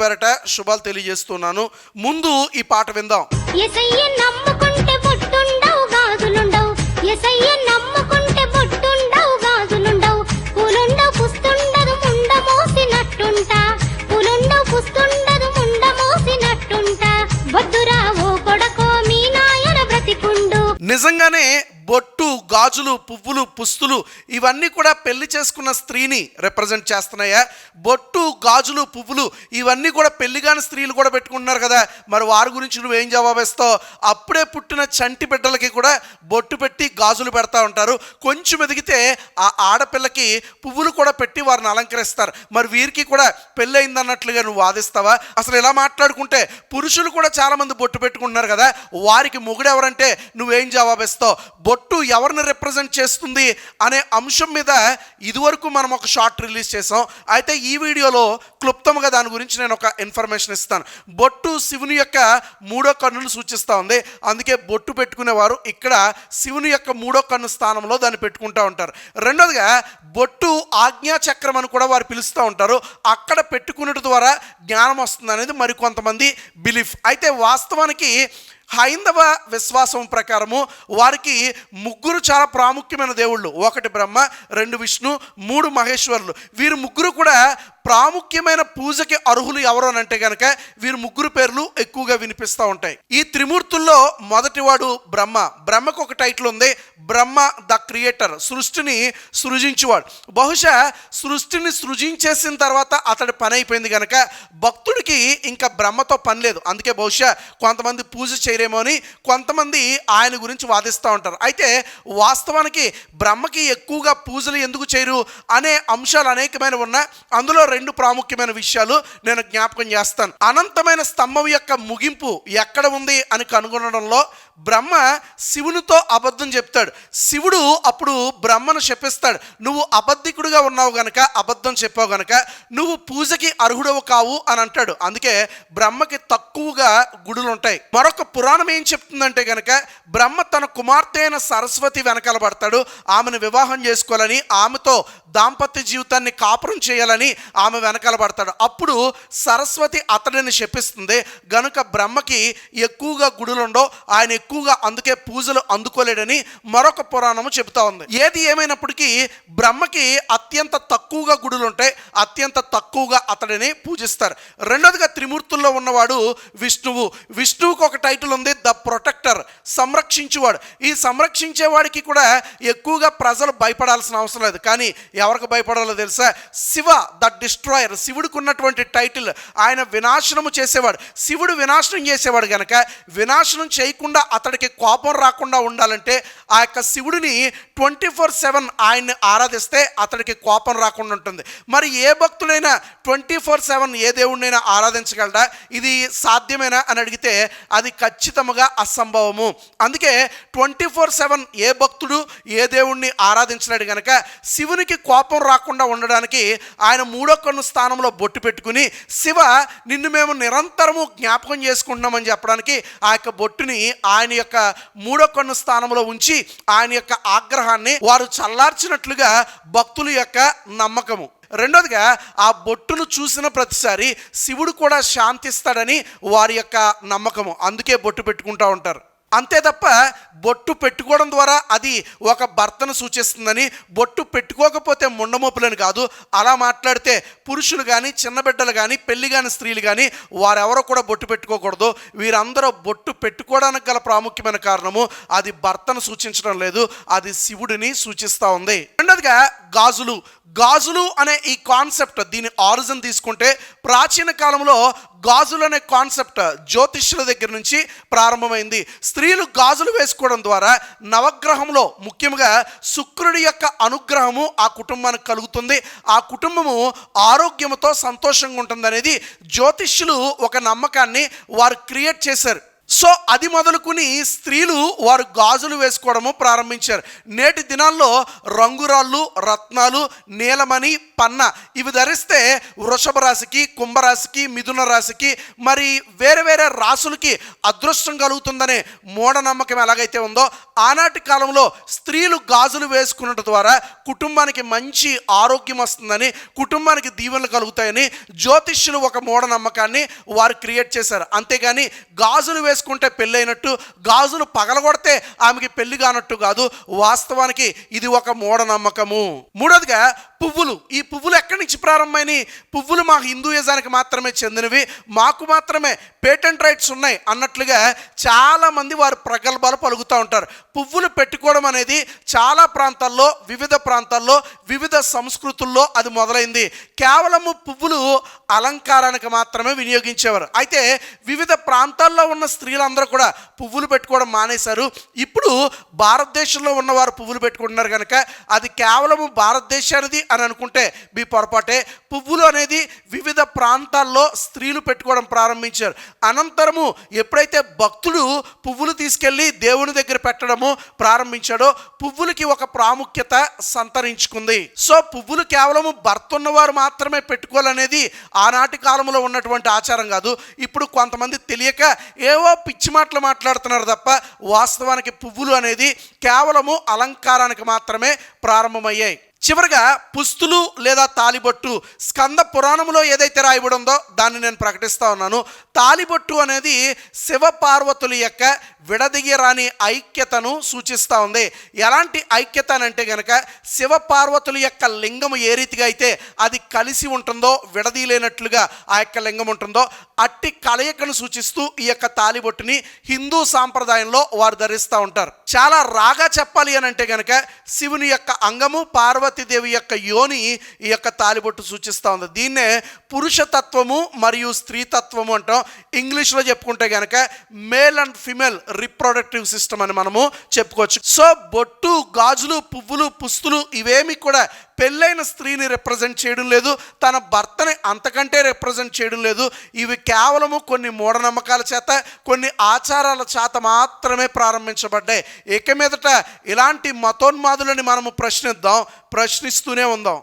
పేరట శుభాలు తెలియజేస్తున్నాను. ముందు ఈ పాట విందాం. నిజంగానే బొట్టు గాజులు పువ్వులు పుస్తులు ఇవన్నీ కూడా పెళ్ళి చేసుకున్న స్త్రీని రిప్రజెంట్ చేస్తున్నాయా? బొట్టు గాజులు పువ్వులు ఇవన్నీ కూడా పెళ్ళి కాని స్త్రీలు కూడా పెట్టుకుంటున్నారు కదా. మరి వారి గురించి నువ్వేం జవాబిస్తావు అప్పుడే పుట్టిన చంటి బిడ్డలకి కూడా బొట్టు పెట్టి గాజులు పెడతా ఉంటారు. కొంచెం ఎదిగితే ఆ ఆడపిల్లకి పువ్వులు కూడా పెట్టి వారిని అలంకరిస్తారు. మరి వీరికి కూడా పెళ్ళి అయిందన్నట్లుగా నువ్వు వాదిస్తావా? అసలు ఇలా మాట్లాడుకుంటే పురుషులు కూడా చాలామంది బొట్టు పెట్టుకుంటున్నారు కదా. వారికి మొగుడు ఎవరంటే నువ్వేం జవాబిస్తావు బొట్టు బొట్టు ఎవరిని రిప్రజెంట్ చేస్తుంది అనే అంశం మీద ఇదివరకు మనం ఒక షార్ట్ రిలీజ్ చేసాం అయితే ఈ వీడియోలో క్లుప్తంగా దాని గురించి నేను ఒక ఇన్ఫర్మేషన్ ఇస్తాను. బొట్టు శివుని యొక్క మూడో కన్నును సూచిస్తూ ఉంది. అందుకే బొట్టు పెట్టుకునేవారు ఇక్కడ శివుని యొక్క మూడో కన్ను స్థానంలో దాన్ని పెట్టుకుంటూ ఉంటారు. రెండోదిగా బొట్టు ఆజ్ఞా చక్రం అని కూడా వారు పిలుస్తూ ఉంటారు. అక్కడ పెట్టుకున్నట్టు ద్వారా జ్ఞానం వస్తుంది అనేది మరికొంతమంది బిలీఫ్ అయితే వాస్తవానికి హైందవ విశ్వాసం ప్రకారము వారికి ముగ్గురు చాలా ప్రాముఖ్యమైన దేవుళ్ళు. ఒకటి బ్రహ్మ రెండు విష్ణు మూడు మహేశ్వరులు. వీరు ముగ్గురు కూడా ప్రాముఖ్యమైన పూజకి అర్హులు ఎవరు అని అంటే కనుక వీరు ముగ్గురు పేర్లు ఎక్కువగా వినిపిస్తూ ఉంటాయి. ఈ త్రిమూర్తుల్లో మొదటివాడు బ్రహ్మ. బ్రహ్మకు ఒక టైటిల్ ఉంది. Brahma the creator. సృష్టిని సృజించేవాడు. బహుశా సృష్టిని సృజించేసిన తర్వాత అతడి పని అయిపోయింది కనుక భక్తుడికి ఇంకా బ్రహ్మతో పని లేదు. అందుకే బహుశా కొంతమంది పూజ చేయరేమో అని కొంతమంది ఆయన గురించి వాదిస్తూ ఉంటారు. అయితే వాస్తవానికి బ్రహ్మకి ఎక్కువగా పూజలు ఎందుకు చేయరు అనే అంశాలు అనేకమైన ఉన్నా అందులో రెండు ప్రాముఖ్యమైన విషయాలు నేను జ్ఞాపకం చేస్తాను. అనంతమైన స్తంభం యొక్క ముగింపు ఎక్కడ ఉంది అని కనుగొనడంలో బ్రహ్మ శివునితో అబద్ధం చెప్తాడు. శివుడు అప్పుడు బ్రహ్మను శపిస్తాడు. నువ్వు అబద్ధికుడుగా ఉన్నావు గనక అబద్ధం చెప్పావు గనక నువ్వు పూజకి అర్హుడవు కావు అని అంటాడు. అందుకే బ్రహ్మకి తక్కువగా గుడులు ఉంటాయి మరొక పురాణం ఏం చెప్తుందంటే గనక బ్రహ్మ తన కుమార్తె అయిన సరస్వతి వెనకాల పడతాడు. ఆమెను వివాహం చేసుకోవాలని ఆమెతో దాంపత్య జీవితాన్ని కాపురం చేయాలని ఆమె వెనకాల పడతాడు. అప్పుడు సరస్వతి అతడిని శపిస్తుంది. గనుక బ్రహ్మకి ఎక్కువగా గుడులుండో ఆయన ఎక్కువగా అందుకే పూజలు అందుకోలేడని మరొక పురాణము చెబుతా ఉంది. ఏది ఏమైనప్పటికీ బ్రహ్మకి అత్యంత తక్కువగా గుడులు ఉంటాయి అత్యంత తక్కువగా అతడిని పూజిస్తారు. రెండోదిగా త్రిమూర్తుల్లో ఉన్నవాడు విష్ణువు. విష్ణువుకు ఒక టైటిల్ ఉంది ద ప్రొటెక్టర్ సంరక్షించేవాడు. ఈ సంరక్షించేవాడికి కూడా ఎక్కువగా ప్రజలు భయపడాల్సిన అవసరం లేదు. కానీ ఎవరికి భయపడాలో తెలుసా? శివ ద డిస్ట్రాయర్ శివుడికి ఉన్నటువంటి టైటిల్ ఆయన వినాశనము చేసేవాడు. శివుడు వినాశనం చేసేవాడు కనుక వినాశనం చేయకుండా అతడికి కోపం రాకుండా ఉండాలంటే ఆ యొక్క శివుడిని ట్వంటీ ఫోర్ సెవెన్ ఆయన్ని ఆరాధిస్తే అతడికి కోపం రాకుండా ఉంటుంది. మరి ఏ భక్తుడైనా ట్వంటీ ఫోర్ సెవెన్ ఏ దేవుడినైనా ఆరాధించగలడా? ఇది సాధ్యమేనా అని అడిగితే అది ఖచ్చితంగా అసంభవము. అందుకే ట్వంటీ ఫోర్ సెవెన్ ఏ భక్తుడు ఏ దేవుణ్ణి ఆరాధించలేడు కనుక శివునికి కోపం రాకుండా ఉండడానికి ఆయన మూడో కన్ను స్థానంలో బొట్టు పెట్టుకుని శివ నిన్ను మేము నిరంతరము జ్ఞాపకం చేసుకుంటున్నామని చెప్పడానికి ఆ యొక్క బొట్టుని ఆయన యొక్క మూడో కన్ను స్థానంలో ఉంచి ఆయన యొక్క ఆగ్రహాన్ని వారు చల్లార్చినట్లుగా భక్తుల యొక్క నమ్మకము. రెండోదిగా ఆ బొట్టును చూసిన ప్రతిసారి శివుడు కూడా శాంతిస్తాడని వారి యొక్క నమ్మకము. అందుకే బొట్టు పెట్టుకుంటూ ఉంటారు. అంతే తప్ప బొట్టు పెట్టుకోవడం ద్వారా అది ఒక భర్తను సూచిస్తుందని బొట్టు పెట్టుకోకపోతే ముండమోపులని కాదు. అలా మాట్లాడితే పురుషులు కానీ చిన్న బిడ్డలు కానీ పెళ్ళి కాని స్త్రీలు కానీ వారెవరో కూడా బొట్టు పెట్టుకోకూడదు. వీరందరూ బొట్టు పెట్టుకోవడానికి గల ప్రాముఖ్యమైన కారణము అది భర్తను సూచించడం లేదు అది శివుడిని సూచిస్తూ ఉంది. రెండోదిగా గాజులు. గాజులు అనే ఈ కాన్సెప్ట్ దీని ఆరిజిన్ తీసుకుంటే ప్రాచీన కాలంలో గాజులు అనే కాన్సెప్ట్ జ్యోతిష్యుల దగ్గర నుంచి ప్రారంభమైంది. స్త్రీలు గాజులు వేసుకోవడం ద్వారా నవగ్రహంలో ముఖ్యంగా శుక్రుడి యొక్క అనుగ్రహము ఆ కుటుంబానికి కలుగుతుంది. ఆ కుటుంబము ఆరోగ్యముతో సంతోషంగా ఉంటుంది అనేది జ్యోతిష్యులు ఒక నమ్మకాన్ని వారు క్రియేట్ చేశారు. సో అది మొదలుకుని స్త్రీలు వారు గాజులు వేసుకోవడము ప్రారంభించారు. నేటి దినాల్లో రంగురాళ్ళు రత్నాలు నీలమణి పన్న ఇవి ధరిస్తే వృషభ రాశికి కుంభరాశికి మిథున రాశికి మరి వేరే వేరే రాసులకి అదృష్టం కలుగుతుందనే మూఢనమ్మకం ఎలాగైతే ఉందో ఆనాటి కాలంలో స్త్రీలు గాజులు వేసుకున్నట్టు ద్వారా కుటుంబానికి మంచి ఆరోగ్యం వస్తుందని కుటుంబానికి దీవెనలు కలుగుతాయని జ్యోతిష్యులు ఒక మూఢనమ్మకాన్ని వారు క్రియేట్ చేశారు. అంతేగాని గాజులు చేసుకుంటే పెళ్ళైనట్టు గాజులు పగలగొడితే ఆమెకి పెళ్ళి కానట్టు కాదు. వాస్తవానికి ఇది ఒక మూఢనమ్మకము. మూడోదిగా పువ్వులు. ఈ పువ్వులు ఎక్కడి నుంచి ప్రారంభమైనవి? పువ్వులు మా హిందూయిజానికి మాత్రమే చెందినవి. మాకు మాత్రమే పేటెంట్ రైట్స్ ఉన్నాయి అన్నట్లుగా చాలామంది వారు ప్రగల్భాలు పలుకుతూ ఉంటారు. పువ్వులు పెట్టుకోవడం అనేది చాలా ప్రాంతాల్లో వివిధ ప్రాంతాల్లో వివిధ సంస్కృతుల్లో అది మొదలైంది. కేవలము పువ్వులు అలంకారానికి మాత్రమే వినియోగించేవారు. అయితే వివిధ ప్రాంతాల్లో ఉన్న స్త్రీలందరూ కూడా పువ్వులు పెట్టుకోవడం మానేశారు. ఇప్పుడు భారతదేశంలో ఉన్నవారు పువ్వులు పెట్టుకుంటున్నారు కనుక అది కేవలము భారతదేశానిది అని అనుకుంటే మీ పొరపాటే. పువ్వులు అనేది వివిధ ప్రాంతాల్లో స్త్రీలు పెట్టుకోవడం ప్రారంభించారు. అనంతరము ఎప్పుడైతే భక్తుడు పువ్వులు తీసుకెళ్ళి దేవుని దగ్గర పెట్టడము ప్రారంభించాడో పువ్వులకి ఒక ప్రాముఖ్యత సంతరించుకుంది. సో పువ్వులు కేవలము భర్త ఉన్నవారు మాత్రమే పెట్టుకోవాలనేది ఆనాటి కాలంలో ఉన్నటువంటి ఆచారం కాదు. ఇప్పుడు కొంతమంది తెలియక ఏవో పిచ్చి మాటలు మాట్లాడుతున్నారు తప్ప వాస్తవానికి పువ్వులు అనేది కేవలము అలంకారానికి మాత్రమే ప్రారంభమయ్యాయి. చివరిగా పుస్తులు లేదా తాలిబొట్టు స్కంద పురాణంలో ఏదైతే రాయబడి ఉందో దాన్ని నేను ప్రకటిస్తూ ఉన్నాను. తాలిబొట్టు అనేది శివపార్వతుల యొక్క విడదీయరాని ఐక్యతను సూచిస్తూ ఉంది. ఎలాంటి ఐక్యత అని అంటే గనక శివపార్వతుల యొక్క లింగము ఏ రీతిగా అయితే అది కలిసి ఉంటుందో విడదీయలేనట్లుగా ఆ యొక్క లింగం ఉంటుందో అట్టి కలయికను సూచిస్తూ ఈ యొక్క తాలిబొట్టుని హిందూ సాంప్రదాయంలో వారు ధరిస్తూ ఉంటారు. చాలా రాగా చెప్పాలి అని అంటే గనక శివుని యొక్క అంగము పార్వతీదేవి యొక్క యోని ఈ యొక్క తాలిబొట్టు సూచిస్తూ ఉంది. దీన్నే పురుషతత్వము మరియు స్త్రీతత్వము అంటాం. ఇంగ్లీష్లో చెప్పుకుంటే కనుక male and female reproductive system అని మనము చెప్పుకోవచ్చు. సో బొట్టు గాజులు పువ్వులు పుస్తులు ఇవేమి కూడా పెళ్ళైన స్త్రీని రిప్రజెంట్ చేయడం లేదు తన భర్తని అంతకంటే రిప్రజెంట్ చేయడం లేదు. ఇవి కేవలము కొన్ని మూఢనమ్మకాల చేత కొన్ని ఆచారాల చేత మాత్రమే ప్రారంభించబడ్డాయి. ఇక మీదట ఇలాంటి మతోన్మాదులని మనము ప్రశ్నిద్దాం ప్రశ్నిస్తూనే ఉందాం.